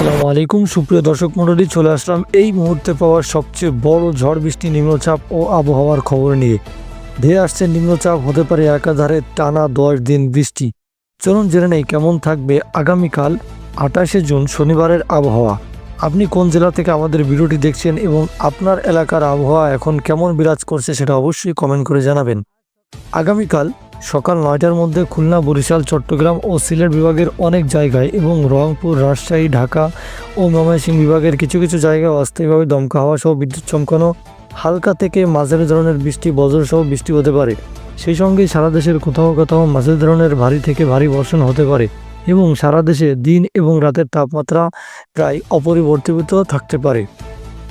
আসসালামু আলাইকুম, সুপ্রিয় দর্শক মণ্ডলী, চলে আসলাম এই মুহূর্তে পাওয়া সবচেয়ে বড় ঝড় বৃষ্টি নিম্নচাপ ও আবহাওয়ার খবর নিয়ে। ধেয়ে আসছে নিম্নচাপ, হতে পারে একাধারে টানা দশ দিন বৃষ্টি। চলুন জেনে নেই কেমন থাকবে আগামীকাল, আঠাশে জুন, শনিবারের আবহাওয়া। আপনি কোন জেলা থেকে আমাদের ভিডিওটি দেখছেন এবং আপনার এলাকার আবহাওয়া এখন কেমন বিরাজ করছে সেটা অবশ্যই কমেন্ট করে জানাবেন। আগামীকাল সকাল নয়টার মধ্যে খুলনা, বরিশাল, চট্টগ্রাম ও সিলেট বিভাগের অনেক জায়গায় এবং রংপুর, রাজশাহী, ঢাকা ও ময়মনসিংহ বিভাগের কিছু কিছু জায়গায় অস্থায়ীভাবে দমকা হাওয়া সহ বিদ্যুৎ চমকানো হালকা থেকে মাঝারি ধরনের বৃষ্টি, বজ্র সহ বৃষ্টি হতে পারে। সেই সঙ্গে সারা দেশের কোথাও কোথাও মাঝারি ধরনের ভারী থেকে ভারী বর্ষণ হতে পারে এবং সারা দেশে দিন এবং রাতের তাপমাত্রা প্রায় অপরিবর্তিত থাকতে পারে।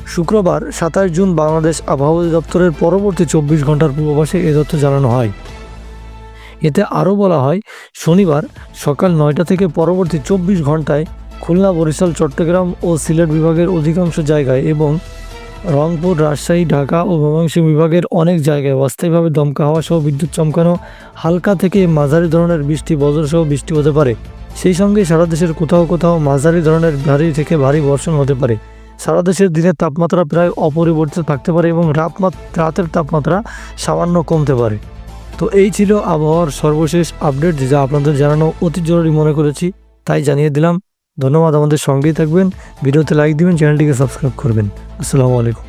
শুক্রবার সাতাশ জুন বাংলাদেশ আবহাওয়া দপ্তরের পরবর্তী চব্বিশ ঘণ্টার পূর্বাভাসে এ তথ্য জানানো হয়। এতে আরও বলা হয়, শনিবার সকাল নয়টা থেকে পরবর্তী চব্বিশ ঘন্টায় খুলনা, বরিশাল, চট্টগ্রাম ও সিলেট বিভাগের অধিকাংশ জায়গায় এবং রংপুর, রাজশাহী, ঢাকা ও ময়মনসিংহ বিভাগের অনেক জায়গায় অস্থায়ীভাবে দমকা হাওয়া সহ বিদ্যুৎ চমকানো হালকা থেকে মাঝারি ধরনের বৃষ্টি বজ্র সহ বৃষ্টি হতে পারে। সেই সঙ্গে সারা দেশের কোথাও কোথাও মাঝারি ধরনের ভারী থেকে ভারী বর্ষণ হতে পারে। সারা দেশের দিনের তাপমাত্রা প্রায় অপরিবর্তিত থাকতে পারে এবং রাতের তাপমাত্রা সামান্য কমতে পারে। তো এই ছিল আবহাওয়ার সর্বশেষ আপডেট, যা আপনাদের জানানো অতি জরুরি মনে করেছি। তাই জানিয়ে দিলাম, ধন্যবাদ আমাদের সঙ্গেই থাকবেন। ভিডিওতে লাইক দিবেন, চ্যানেলটিকে সাবস্ক্রাইব করবেন। আসসালামু আলাইকুম।